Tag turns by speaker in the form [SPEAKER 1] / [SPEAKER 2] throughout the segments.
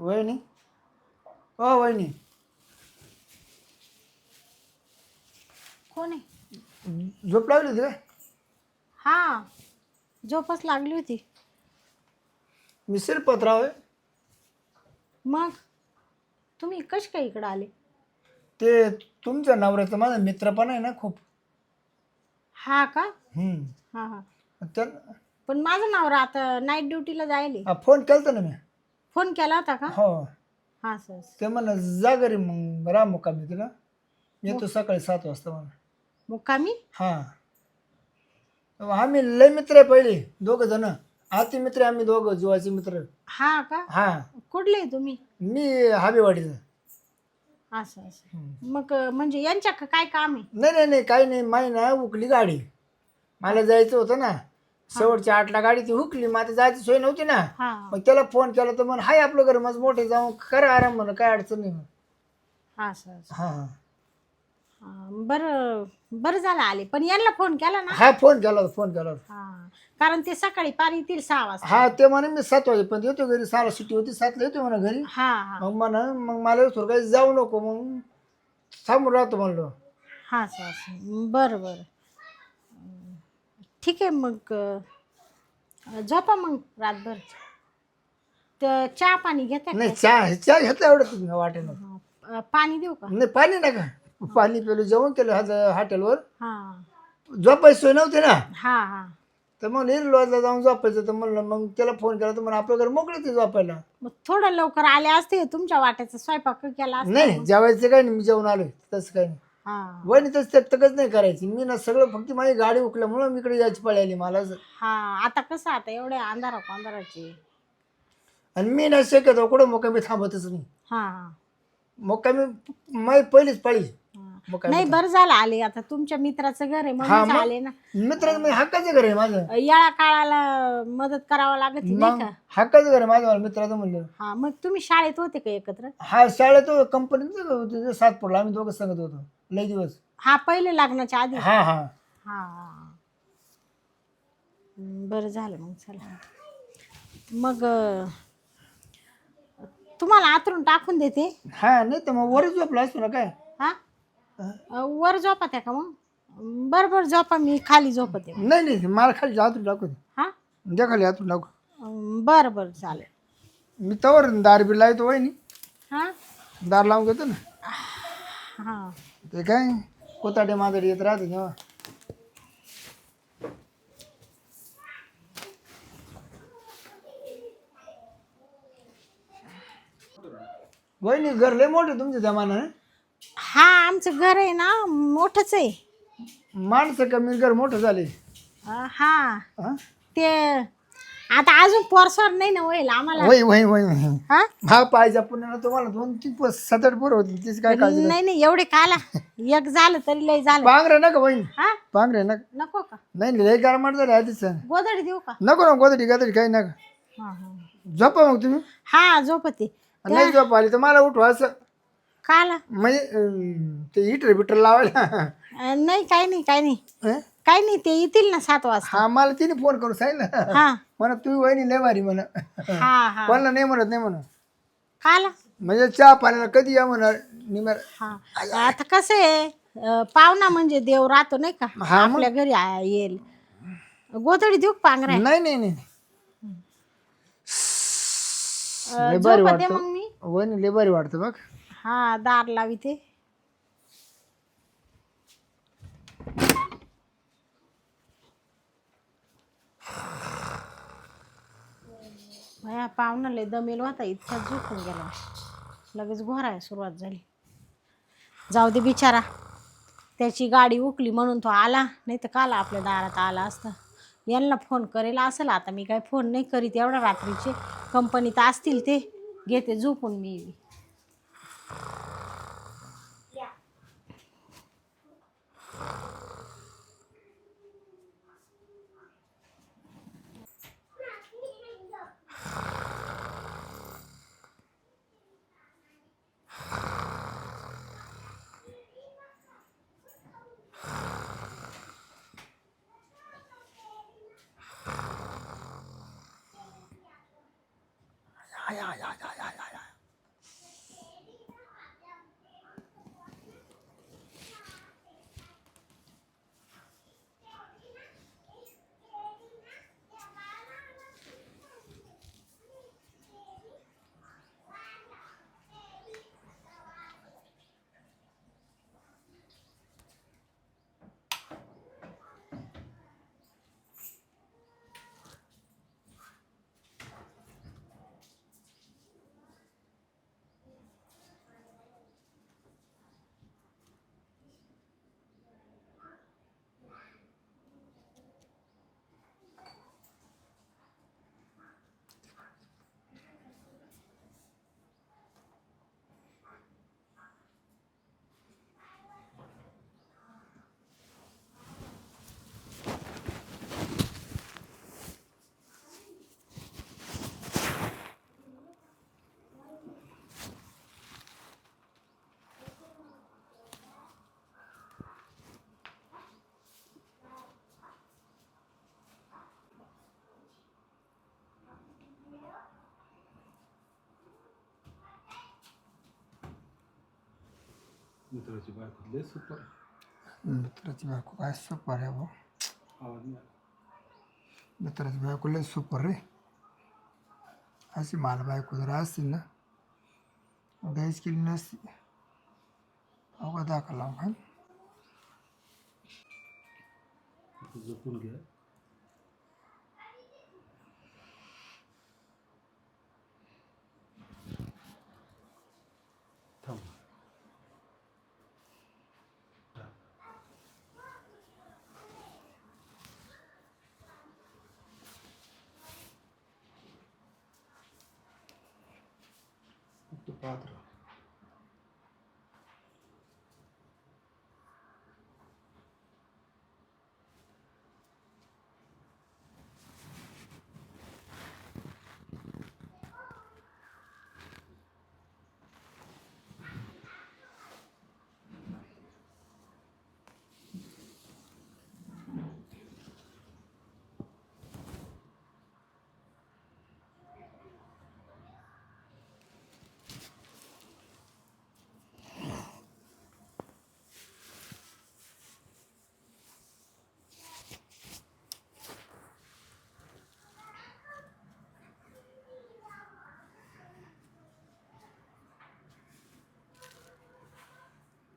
[SPEAKER 1] वहिनी? हो वहिनी.
[SPEAKER 2] कोण आहे?
[SPEAKER 1] झोप लागली होती काय?
[SPEAKER 2] हा झोपच लागली होती.
[SPEAKER 1] मी शिरपतराव आहे.
[SPEAKER 2] मग? तुम्ही कश काय इकडं आले?
[SPEAKER 1] ते तुमच्या नवऱ्याचा माझा मित्र पण आहे ना खूप.
[SPEAKER 2] हा का?
[SPEAKER 1] हम्म.
[SPEAKER 2] हा हा.
[SPEAKER 1] त्या-
[SPEAKER 2] पण माझं नाव आता नाईट ड्युटीला जायले.
[SPEAKER 1] हा, फोन केलता ना मी.
[SPEAKER 2] फोन केला होता का?
[SPEAKER 1] हो.
[SPEAKER 2] हा सर
[SPEAKER 1] ते म्हणा जा घरी मग राम मुक्कामी तुला. येतो सकाळी सात वाजता म्हणा
[SPEAKER 2] मुक्कामी
[SPEAKER 1] हा. आम्ही लय मित्र आहे पहिले दोघ जण. आती मित्र आम्ही दोघं जीवाचे मित्र.
[SPEAKER 2] हा का?
[SPEAKER 1] हा.
[SPEAKER 2] कुठले तुम्ही?
[SPEAKER 1] मी हाबेवाडीचा.
[SPEAKER 2] असं असं. मग अं, म्हणजे यांच्या का- काय काम आहे?
[SPEAKER 1] नाही नाही नाही काही नाही. माही ना हुकली गाडी. मला जायचं होतं ना. शेवटच्या आठला गाडी ती हुकली मग आता जायची सोय नव्हती ना.
[SPEAKER 2] हा.
[SPEAKER 1] मग त्याला फोन केला तर म्हण हाय आपलं घर माझं मोठे जाऊन खरं आराम म्हणा काय अडचण नाही म्हण.
[SPEAKER 2] हा
[SPEAKER 1] हा हा.
[SPEAKER 2] हा, बरं बरं झालं आले. पण यांना फोन केला ना?
[SPEAKER 1] हा फोन केला होता फोन केला. होता
[SPEAKER 2] हा. कारण ते सकाळी पार येतील सहा वाजता.
[SPEAKER 1] हा ते म्हणे मी सात वाजे पण येतो घरी. सहाला सुट्टी होती सातला येतो म्हणा घरी.
[SPEAKER 2] हा हा.
[SPEAKER 1] मग म्हणा मग मला थोडं काही जाऊ नको मग थांबून राहतो म्हणलो.
[SPEAKER 2] हा असं. बरं बरं. ठीक आहे मग झोपा मग रातभर. तर चहा पाणी घेता का?
[SPEAKER 1] नाही चहा चहा घेतला एवढं तुम्ही वाटेनं.
[SPEAKER 2] पाणी देऊ का?
[SPEAKER 1] नाही पाणी नका पाणी पिलं जेवण केलं हा हॉटेलवर.
[SPEAKER 2] हा.
[SPEAKER 1] झोपायची सोय नव्हती ना?
[SPEAKER 2] हा हा.
[SPEAKER 1] तर मग निर्लॉजला जाऊन झोपायचं तर म्हणलं मग त्याला फोन केला तर म्हणून आपलं घर मोकळं ते झोपायला.
[SPEAKER 2] मग थोडं लवकर आले असते तुमच्या वाट्याचा स्वयंपाक केला असता
[SPEAKER 1] नाही जेवायचं काही नाही मी जेवण आलोय तसं काही नाही.
[SPEAKER 2] हा.
[SPEAKER 1] वहिनी तसं तकच नाही करायची. मी ना सगळं फक्त माझी गाडी उकल्यामुळं मी इकडे यायची पळी आली मला असं.
[SPEAKER 2] हा आता कसं आता एवढ्या अंधारा अंधाराची
[SPEAKER 1] आणि मी ना शक्यतो कुठं मुक्कामी थांबतच नाही.
[SPEAKER 2] हा. हा
[SPEAKER 1] मुक्कामी माझी पहिलीच पळी.
[SPEAKER 2] हा.
[SPEAKER 1] मुक्कामी
[SPEAKER 2] नाही बरं झालं आले. आता तुमच्या मित्राचं घर आहे
[SPEAKER 1] हा,
[SPEAKER 2] म्हणून
[SPEAKER 1] मग?
[SPEAKER 2] आले ना.
[SPEAKER 1] मित्र म्हणजे हक्काचं घर आहे माझं.
[SPEAKER 2] या काळाला मदत करावं लागत नाही
[SPEAKER 1] मग
[SPEAKER 2] का?
[SPEAKER 1] हक्काचं घर आहे माझं मित्राचं म्हणलं.
[SPEAKER 2] हा मग तुम्ही शाळेत होते का एकत्र?
[SPEAKER 1] हा शाळेत कंपनीत सात पडला आम्ही दोघं सांगत होतो. लय दिवस.
[SPEAKER 2] हा पहिले लग्नाच्या आधी.
[SPEAKER 1] हा हा.
[SPEAKER 2] हम्म, बरं झालं मग चला. मग अं, तुम्हाला आतरून टाकून देते.
[SPEAKER 1] हा नाही तर मग वर झोपला असतो ना काय?
[SPEAKER 2] हा? अं, वर झोपा त्या का मग? बरं बरं झोपा मी खाली झोपते
[SPEAKER 1] नाही नाही मला खाली हातून टाकू दे.
[SPEAKER 2] हा?
[SPEAKER 1] द्या खाली हातून टाकू.
[SPEAKER 2] अं, बरं बरं चालेल.
[SPEAKER 1] मी तवर दार बी लावतो वहिनी.
[SPEAKER 2] हा?
[SPEAKER 1] दार लावून घेतो ना.
[SPEAKER 2] हा.
[SPEAKER 1] ते काय? कोताडे मागडे येत राहते तेव्हा. वहिनी घर लय मोठे तुमच्या जमाना
[SPEAKER 2] हा आमचं घर आहे ना मोठंच आहे.
[SPEAKER 1] माणसं कमी घर मोठं झाले.
[SPEAKER 2] अं, हा.
[SPEAKER 1] हा?
[SPEAKER 2] ते आता अजून पोरसवर नाही ना होईल आम्हाला.
[SPEAKER 1] वही वही वही.
[SPEAKER 2] हा?
[SPEAKER 1] हा पाहिजे पुण्याला तुम्हाला दोन तीन पोस सात आठ पोरं होती तीच काय काळजी
[SPEAKER 2] नाही नाही एवढे काला. एक झालं तरी लय झालं.
[SPEAKER 1] पांघरे नका वहिनी
[SPEAKER 2] हा?
[SPEAKER 1] पांघरे नका.
[SPEAKER 2] नको का?
[SPEAKER 1] नाही नाही, लय गारमाट झाले आधीच.
[SPEAKER 2] गोदडी देऊ का?
[SPEAKER 1] नको ना गोदडी गादडी काही नका.
[SPEAKER 2] हा हा.
[SPEAKER 1] झोपा मग तुम्ही.
[SPEAKER 2] हा झोपते.
[SPEAKER 1] नाही झोप आली तर मला उठवा असं.
[SPEAKER 2] काला.
[SPEAKER 1] म्हणजे अं, ते हिटर बिटर लावायला.
[SPEAKER 2] अं, नाही काही नाही काही नाही.
[SPEAKER 1] हं?
[SPEAKER 2] काही नाही ते येतील ना सात वाजता.
[SPEAKER 1] हा मला तिने फोन करून सांगितलं.
[SPEAKER 2] हा.
[SPEAKER 1] म्हणा तू वहिनी लय भारी म्हणा.
[SPEAKER 2] हा हा.
[SPEAKER 1] कोणाला नाही म्हणत नाही म्हणा
[SPEAKER 2] काला?
[SPEAKER 1] म्हणजे चहा पाण्याला कधी या म्हणा निम्या
[SPEAKER 2] हा. आता कसं आहे अं, पाहुणा म्हणजे देव राहतो नाही का?
[SPEAKER 1] हा मग.
[SPEAKER 2] आपल्या घरी आ- येईल. गोदडी देऊ का पांघरा
[SPEAKER 1] नाही नाही नाही. लय भारी
[SPEAKER 2] झोपते
[SPEAKER 1] वाटतं.
[SPEAKER 2] मग मी.
[SPEAKER 1] वहिनी लय भारी वाटतं बघ.
[SPEAKER 2] हा दार लावी ते. भया पाहुणा लय दमेल होता इतका झोपून गेला. लगेच घोराय सुरुवात झाली. जाऊ दे बिचारा त्याची गाडी उकली म्हणून तो आला नाही तर काला आपल्या दारात आला असता. यांना फोन करेल असेल आता मी काय फोन नाही करीत एवढ्या रात्रीचे कंपनीत असतील ते घेते झोपून मी. やいやいやいやい。
[SPEAKER 3] や मित्राची बायको लय सुपर
[SPEAKER 1] मित्राची बायको काय सुपर आहे भाऊ?
[SPEAKER 3] आवाज नाही आला.
[SPEAKER 1] मित्राची बायको लय सुपर रे. अशी मला बायको जर असतील ना द्यायच केली नसती. अवघा दाखल लावून
[SPEAKER 3] जपून घ्या थांब फक्त पाहत राहा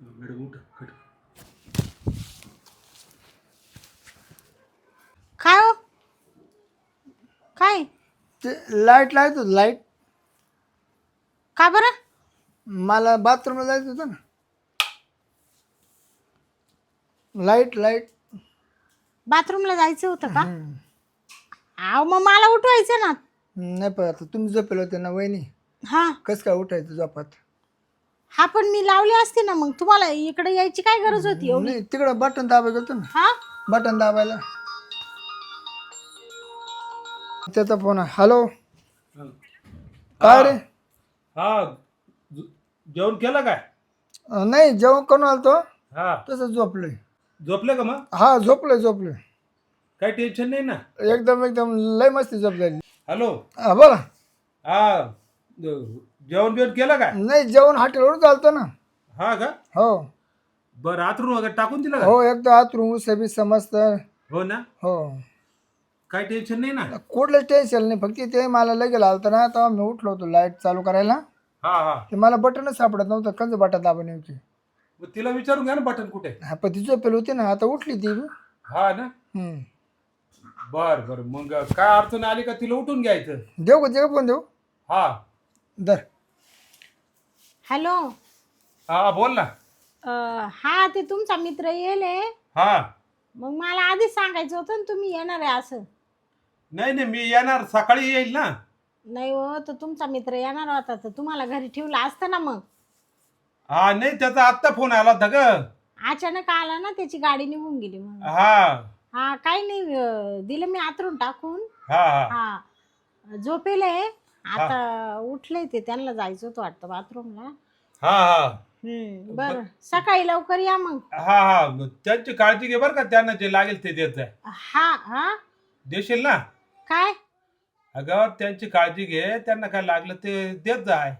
[SPEAKER 3] मॅडम उठ खट
[SPEAKER 2] काय हो काय
[SPEAKER 1] ते लाइट लाइट होतं लाइट
[SPEAKER 2] का बरं?
[SPEAKER 1] मला बाथरूमला जायचं होतं ना. लाइट लाइट
[SPEAKER 2] बाथरूमला जायचं होतं का? आव मग मला उठवायचं ना.
[SPEAKER 1] नाही पण आता तुम्ही झोपेल होते ना वहिनी.
[SPEAKER 2] हा.
[SPEAKER 1] कसं काय उठायचं झोपात?
[SPEAKER 2] हा पण मी लावली असते ना मग तुम्हाला इकडे यायची काय गरज होती एवढी?
[SPEAKER 1] नाही तिकडं बटन दाबायला गेलतो ना.
[SPEAKER 2] हा?
[SPEAKER 1] बटन दाबायला. त्याचा फोन आहे. हॅलो काय रे?
[SPEAKER 3] हा. ज- जेवण केलं काय?
[SPEAKER 1] अं, नाही जेवण करून आलतो.
[SPEAKER 3] हा.
[SPEAKER 1] तसं झोपलोय.
[SPEAKER 3] झोपले का मग?
[SPEAKER 1] हा झोपलोय झोपलोय.
[SPEAKER 3] काही टेन्शन नाही ना?
[SPEAKER 1] एकदम एकदम लय मस्ती झोप झाली
[SPEAKER 3] हॅलो
[SPEAKER 1] हा बोला.
[SPEAKER 3] हा. जेवण बिवण केलं काय?
[SPEAKER 1] नाही जेवण हॉटेलवर चालतो ना.
[SPEAKER 3] हा का?
[SPEAKER 1] हो.
[SPEAKER 3] बरं आतरून वगैरे टाकून दिलं का?
[SPEAKER 1] हो एकदम आतरून सभी समजत
[SPEAKER 3] हो ना?
[SPEAKER 1] हो.
[SPEAKER 3] काही टेन्शन नाही ना?
[SPEAKER 1] कुठलंच टेन्शन नाही. फक्त ते मला लगेच आलतं ना तेव्हा मी उठलो होतो लाइट चालू करायला.
[SPEAKER 3] हा हा.
[SPEAKER 1] ते मला बटनच सापडत नव्हतं कंच बटन दाबा नेमकी
[SPEAKER 3] मग तिला विचारून घ्या ना बटन कुठे?
[SPEAKER 1] हा पण ती झोपेल होती ना आता उठली ती. बी.
[SPEAKER 3] हा ना?
[SPEAKER 1] हम्म.
[SPEAKER 3] बर बर. मग काय अडचण आली का तिला उठून घ्यायचं?
[SPEAKER 1] देऊ का देऊ पण देऊ?
[SPEAKER 3] हा.
[SPEAKER 1] दर.
[SPEAKER 2] हॅलो.
[SPEAKER 3] हा बोल ना.
[SPEAKER 2] अं, हा ते तुमचा मित्र येईल आहे.
[SPEAKER 3] हा.
[SPEAKER 2] मग मला आधीच सांगायचं होतं ना तुम्ही येणार आहे असं.
[SPEAKER 3] नाही नाही मी येणार. सकाळी येईल ना.
[SPEAKER 2] नाही हो तर तुमचा मित्र येणार होता तर तुम्हाला घरी ठेवला असतं ना मग.
[SPEAKER 3] हा नाही त्याचा आत्ता फोन आला होता ग.
[SPEAKER 2] अचानक आला ना त्याची गाडी निघून गेली म्हणून.
[SPEAKER 3] हा.
[SPEAKER 2] हा काही नाही अं, दिलं मी आतरून टाकून.
[SPEAKER 3] हा हा.
[SPEAKER 2] हा. झोपेल. आहे आता उठले ते त्यांना जायचं होतं वाटतं बाथरूमला.
[SPEAKER 3] हा हा.
[SPEAKER 2] हम्म बरं. सकाळी लवकर या मग.
[SPEAKER 3] हा हा. मग त्यांची काळजी घे बरं का त्यांना जे लागेल ते देत जाय
[SPEAKER 2] हा हा.
[SPEAKER 3] देशील ना?
[SPEAKER 2] काय?
[SPEAKER 3] अगं त्यांची काळजी घे. त्यांना काय लागलं ते देत जाय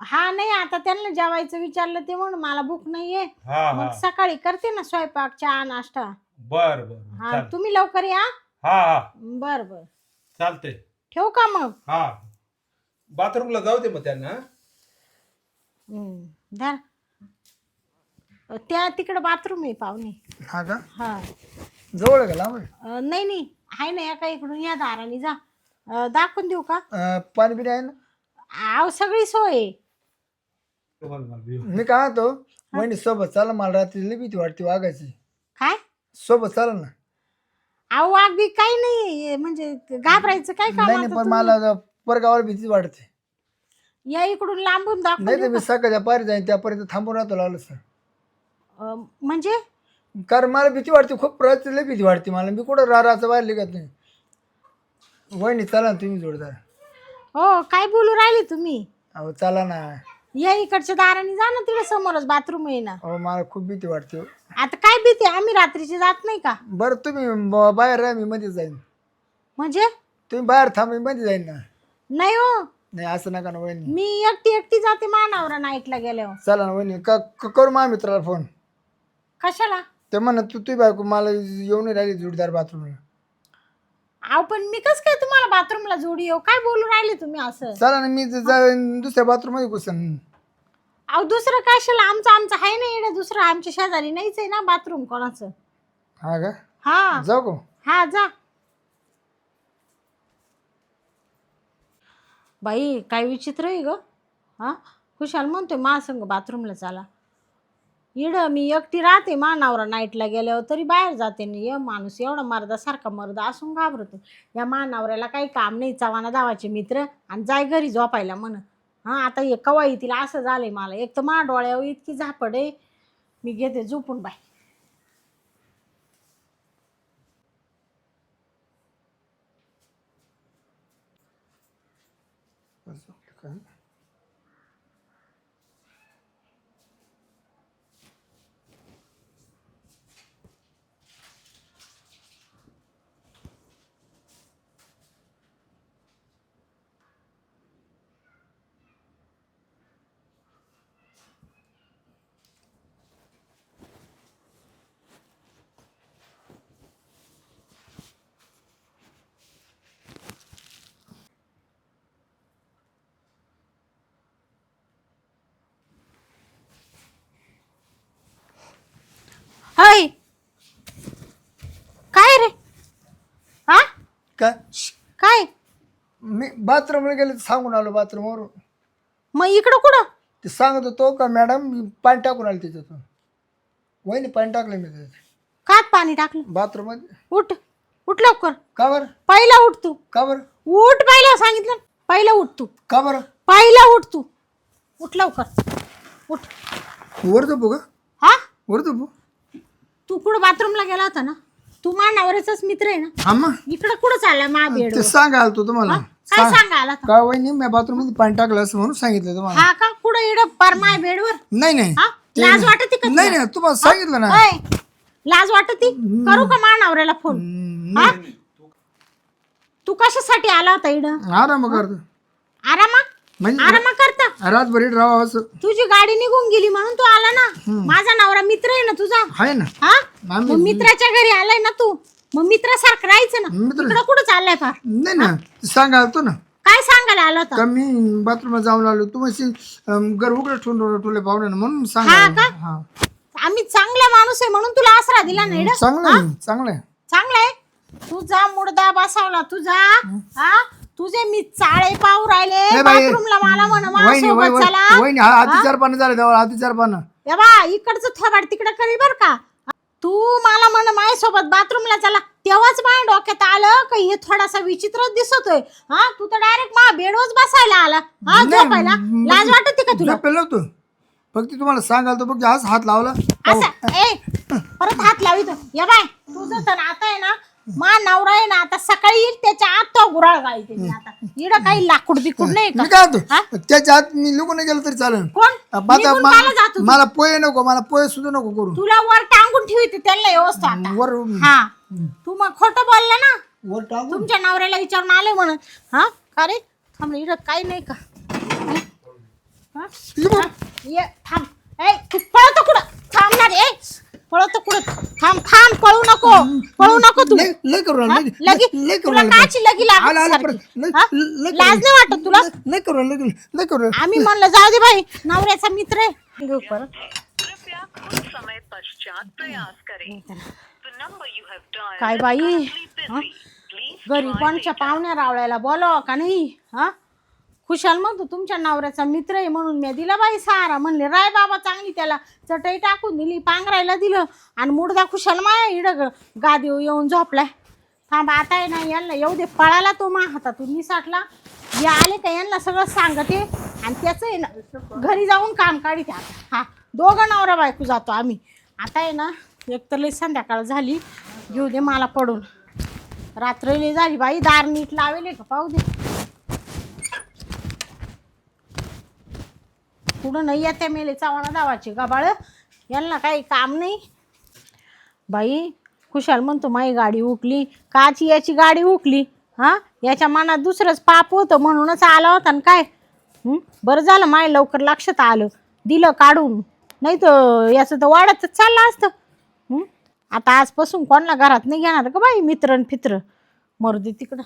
[SPEAKER 2] हा नाही आता त्यांना जेवायचं विचारलं ते म्हणून मला भूक नाहीये.
[SPEAKER 3] हा हा.
[SPEAKER 2] मग सकाळी करते ना स्वयंपाक चहा नाश्ता.
[SPEAKER 3] बर बर
[SPEAKER 2] हा
[SPEAKER 3] चाल
[SPEAKER 2] तुम्ही लवकर या.
[SPEAKER 3] हा हा.
[SPEAKER 2] बर बर.
[SPEAKER 3] चालतंय.
[SPEAKER 2] ठेवू का मग?
[SPEAKER 3] हा. बाथरूमला जाऊ दे मग त्यांना.
[SPEAKER 2] हम्म, धर. त्या तिकडं बाथरूम आहे पाहुणे.
[SPEAKER 1] हा का?
[SPEAKER 2] हा.
[SPEAKER 1] जवळ?
[SPEAKER 2] अं, नाही नाही. आहे ना एका इकडून या दाराने जा. अं, दाखवून देऊ का?
[SPEAKER 1] अं, पाणी बिणी आहे ना
[SPEAKER 2] आव सगळी सोय. आहे.
[SPEAKER 1] मी काय म्हणतो वहिनी सोबत चला मला रात्री लई भीती वाटते वागायची
[SPEAKER 2] काय?
[SPEAKER 1] सोबत चला ना.
[SPEAKER 2] अहो वाघ बी काही नाही म्हणजे घाबरायचं काय काम
[SPEAKER 1] नाही नाही
[SPEAKER 2] आता
[SPEAKER 1] पण
[SPEAKER 2] तुम्ही?
[SPEAKER 1] मला परगावर भीती वाटते.
[SPEAKER 2] या इकडून लांबून दाखवून
[SPEAKER 1] नाही तर
[SPEAKER 2] देऊ
[SPEAKER 1] मी सकाळच्या पारी जाईन त्यापर्यंत थांबून राहतो लागलं सर?
[SPEAKER 2] अं, म्हणजे?
[SPEAKER 1] कारण मला भीती वाटते खूप लई भीती वाटते मला. मी कुठं राहायचं बाहेर लिखत नाही. वहिनी चला ना तुम्ही जोडदार
[SPEAKER 2] हो काय बोलू राहिले तुम्ही?
[SPEAKER 1] अहो चला ना.
[SPEAKER 2] या इकडच्या दाराने जा ना तिकडे समोरच बाथरूम आहे ना.
[SPEAKER 1] अहो मला खूप भीती वाटते. हो.
[SPEAKER 2] आता काय भीती? आम्ही रात्रीची जात नाही का?
[SPEAKER 1] बरं तुम्ही ब- बाहेर राहा मी मध्ये जाईन.
[SPEAKER 2] म्हणजे?
[SPEAKER 1] तुम्ही बाहेर थांब मी मध्ये जाईन ना.
[SPEAKER 2] नाही हो.
[SPEAKER 1] नाही असं नका ना वहिनी.
[SPEAKER 2] मी एकटी एकटी जाते मानावरा नाईटला गेल्यावर.
[SPEAKER 1] चला ना वहिनी. का क- करू मा मित्राला फोन.
[SPEAKER 2] कशाला?
[SPEAKER 1] ते म्हणा तू तुझी बायको मला येऊन राहिली जोडीदार बाथरूमला.
[SPEAKER 2] अहो पण मी कस काय तुम्हाला बाथरूमला जोडी येऊ? काय बोलू राहिले तुम्ही असं?
[SPEAKER 1] चला ना मी ज- दुसऱ्या बाथरूममध्ये घुसन.
[SPEAKER 2] अहो दुसरं कशाला? आमचं आमचं आहे ना येणं दुसरं आमच्या शेजारी नाहीच आहे ना बाथरूम कोणाचं.
[SPEAKER 1] हा का?
[SPEAKER 2] हा.
[SPEAKER 1] जाऊ का?
[SPEAKER 2] हा जा. बाई काय विचित्र आहे ग? हा? खुशाल म्हणतोय मा संग बाथरूमला चाला. इड मी एकटी राहते मानावर नाईटला गेल्यावर तरी बाहेर जाते नाही ये माणूस एवढा मर्दासारखा मर्दा असून घाबरतो. या मानावऱ्याला काही काम नाही चव्हाणा दावाचे मित्र आणि जाय घरी झोपायला म्हण. हां आता हे कवा येतील असं झालंय मला. एक तर मा डोळ्यावर इतकी झापड आहे. मी घेते झोपून बाय
[SPEAKER 1] काय?
[SPEAKER 2] हाय काय रे हा
[SPEAKER 1] काय
[SPEAKER 2] श, काय?
[SPEAKER 1] मी बाथरूमला गेले तर सांगून आलो बाथरूमवर
[SPEAKER 2] मग इकडं कुठं?
[SPEAKER 1] ते सांगत होतो का मॅडम मी पाणी टाकून आले त्याच्यातून वहिनी पाणी टाकलं मी त्याच्यात
[SPEAKER 2] कात पाणी टाकलं?
[SPEAKER 1] बाथरूममध्ये.
[SPEAKER 2] उठ. उठ लवकर.
[SPEAKER 1] का बरं?
[SPEAKER 2] पहिला उठ तू.
[SPEAKER 1] का बरं?
[SPEAKER 2] उठ पहिला सांगितलं ना. पहिला उठ तू.
[SPEAKER 1] का बरं?
[SPEAKER 2] पहिला उठ तू. उठ लवकर. उठ.
[SPEAKER 1] वर झोपू का?
[SPEAKER 2] हा?
[SPEAKER 1] वर झोपू
[SPEAKER 2] तू कुठं बाथरूमला गेला होता ना? तू मा नवऱ्याचाच मित्र आहे ना?
[SPEAKER 1] आम्हा?
[SPEAKER 2] इकडं कुठं चालला मा बेड
[SPEAKER 1] ते सांगा तुम्हाला.
[SPEAKER 2] काय सांगा. आला
[SPEAKER 1] का वहिनी मी बाथरूममध्ये पाणी टाकलं असं म्हणून सांगितलं तुम्हाला.
[SPEAKER 2] हा का? कुठं इड? पर माय बेडवर?
[SPEAKER 1] नाही नाही.
[SPEAKER 2] हा?
[SPEAKER 1] ते
[SPEAKER 2] लाज. वाटते का
[SPEAKER 1] नाही? नाही तुम्हाला सांगितलं ना.
[SPEAKER 2] लाज वाटते? करू का मा नवऱ्याला फोन?
[SPEAKER 1] हम्म,
[SPEAKER 2] हा? तू कशासाठी आला होता इड?
[SPEAKER 1] आराम करतो.
[SPEAKER 2] आरामा
[SPEAKER 1] म्हणजे
[SPEAKER 2] आरामा करता.
[SPEAKER 1] रातभर इथं राहावं असं.
[SPEAKER 2] तुझी गाडी निघून गेली म्हणून तू आला ना. माझा नवरा मित्र आहे ना तुझा?
[SPEAKER 1] आहे ना.
[SPEAKER 2] हा?
[SPEAKER 1] आम्ही
[SPEAKER 2] मग मित्राच्या घरी आलाय ना तू. मग मित्रासारखं राहायचं ना.
[SPEAKER 1] मित्र.
[SPEAKER 2] कुठं चाललाय फार?
[SPEAKER 1] नाही ना. सांगा आलतो ना.
[SPEAKER 2] काय सांगायला आला होता?
[SPEAKER 1] का मी बाथरूमला जाऊन आलो. तू अं, घर उघडं ठेवून ठेवले पाहुणे म्हणून
[SPEAKER 2] हा
[SPEAKER 1] सांगा
[SPEAKER 2] का?
[SPEAKER 1] हा.
[SPEAKER 2] आम्ही चांगला माणूस आहे म्हणून तुला आसरा दिला नाही ना
[SPEAKER 1] चांगलं आहे चांगलं आहे.
[SPEAKER 2] चांगला आहे? तू जा मुडदा बसावला तू जा हा? तुझे मी चाळे पाहू राहिले.
[SPEAKER 1] बाई,
[SPEAKER 2] बाथरूमला मला म्हण
[SPEAKER 1] वहिनी वहिनी
[SPEAKER 2] माझ्यासोबत चला.
[SPEAKER 1] वहिनी हा हाती चार पानं झाले तेव्हा हाती चार पानं
[SPEAKER 2] ए बा इकडचं थोबाड तिकडं करी बर का. तू मला म्हण माझ्यासोबत बाथरूमला चला. तेव्हाच माझ्या डोक्यात आलं का हे थोडासा विचित्रच दिसतोय. हा तू तर डायरेक्ट मा बेडवच बसायला आला. हा
[SPEAKER 1] नाही,
[SPEAKER 2] झोपायला.
[SPEAKER 1] म-
[SPEAKER 2] लाज वाटते का तुला?
[SPEAKER 1] नव्हतं. फक्त तुम्हाला सांगाल तो फक्त आज हात लावला.
[SPEAKER 2] असं ए परत हात लावितो या बाय तुझं तर आता आहे ना मा नवरा आहे ना आता सकाळी येईल त्याच्या आत तो गुराळ आता. इकडं काही लाकूड बिकूड नाही
[SPEAKER 1] मी
[SPEAKER 2] का
[SPEAKER 1] काय
[SPEAKER 2] हा?
[SPEAKER 1] त्याच्या हात मी लुकून गेलो तरी चालेल.
[SPEAKER 2] कोण?
[SPEAKER 1] आता
[SPEAKER 2] निघून
[SPEAKER 1] मा-
[SPEAKER 2] काला जातो तू?
[SPEAKER 1] मला पोहे नको मला पोहे सुद्धा नको करू
[SPEAKER 2] तुला वर टांगून ठेवते त्यांना व्यवस्था आता.
[SPEAKER 1] वर
[SPEAKER 2] हा. तू मग खोटं बोलला ना.
[SPEAKER 1] वर टाकू
[SPEAKER 2] तुमच्या नवऱ्याला विचारून आले म्हणून. हा? का रे? थांब इकडं काही नाही का? हा? हा? ये थांब. ए तू पळतो कुठं? थांबणार ए. पळतो कुठं थांब थांब पळू नको पळू नको तू
[SPEAKER 1] लय लय करू
[SPEAKER 2] हा?
[SPEAKER 1] राहिला, लय-
[SPEAKER 2] लगी
[SPEAKER 1] लय- लय करू
[SPEAKER 2] तुला
[SPEAKER 1] राहिला.
[SPEAKER 2] काची लगी लागत
[SPEAKER 1] आला- आला
[SPEAKER 2] सारखी?
[SPEAKER 1] परत. लय-
[SPEAKER 2] हा?
[SPEAKER 1] लय करू
[SPEAKER 2] लाज
[SPEAKER 1] राहिला.
[SPEAKER 2] नाही वाटत तुला
[SPEAKER 1] लय- लय करू राहिला, लय- लय करू राहिला.
[SPEAKER 2] आम्ही म्हणलं जाऊ दे बाई नवऱ्याचा मित्र आहे घेऊ परत
[SPEAKER 4] कृपया कुछ समय पश्चात प्रयास करें The number you have dialed
[SPEAKER 2] काय
[SPEAKER 4] is
[SPEAKER 2] बाई
[SPEAKER 4] currently busy. Please
[SPEAKER 2] घरी
[SPEAKER 4] try
[SPEAKER 2] कोणच्या पाहुण्या रावळ्याला बोलावं का नाही हा खुशाल म्हणतो तुमच्या नवऱ्याचा मित्र आहे म्हणून मी दिला बाई सहारा. म्हणले राय बाबा चांगली त्याला चटई टाकून दिली पांघरायला दिलं आणि मुडदा खुशाल माया इड गादीव येऊन झोपलाय. थांब आता आहे ना यांना येऊ दे पळाला तो मा हातातून निसाटला. हे आले का यांना सगळं सांगते आणि त्याचं आहे ना घरी जाऊन काम काढी त्या. हा दोघं नवरा बायको जातो आम्ही. आता आहे ना एक तर लई संध्याकाळ झाली घेऊ दे मला पडून. रात्र लई झाली बाई दार नीट लावेल का पाहू दे. पुढं नाही येते मेले चावाना दावाचे गबाळ यांना काही काम नाही. बाई खुशाल म्हणतो माई गाडी उकली. काची याची गाडी उकली? हां? याच्या मनात दुसरंच पाप होतं म्हणूनच आला होता आणि काय? हं? बरं झालं माय लवकर लक्षात आलं. दिलं काढून. नाही तर याचं तर वाढतच चाललं असतं. हं? आता आजपासून कोणाला घरात नाही घेणार का बाई मित्र न फित्र. मरू दे तिकडं.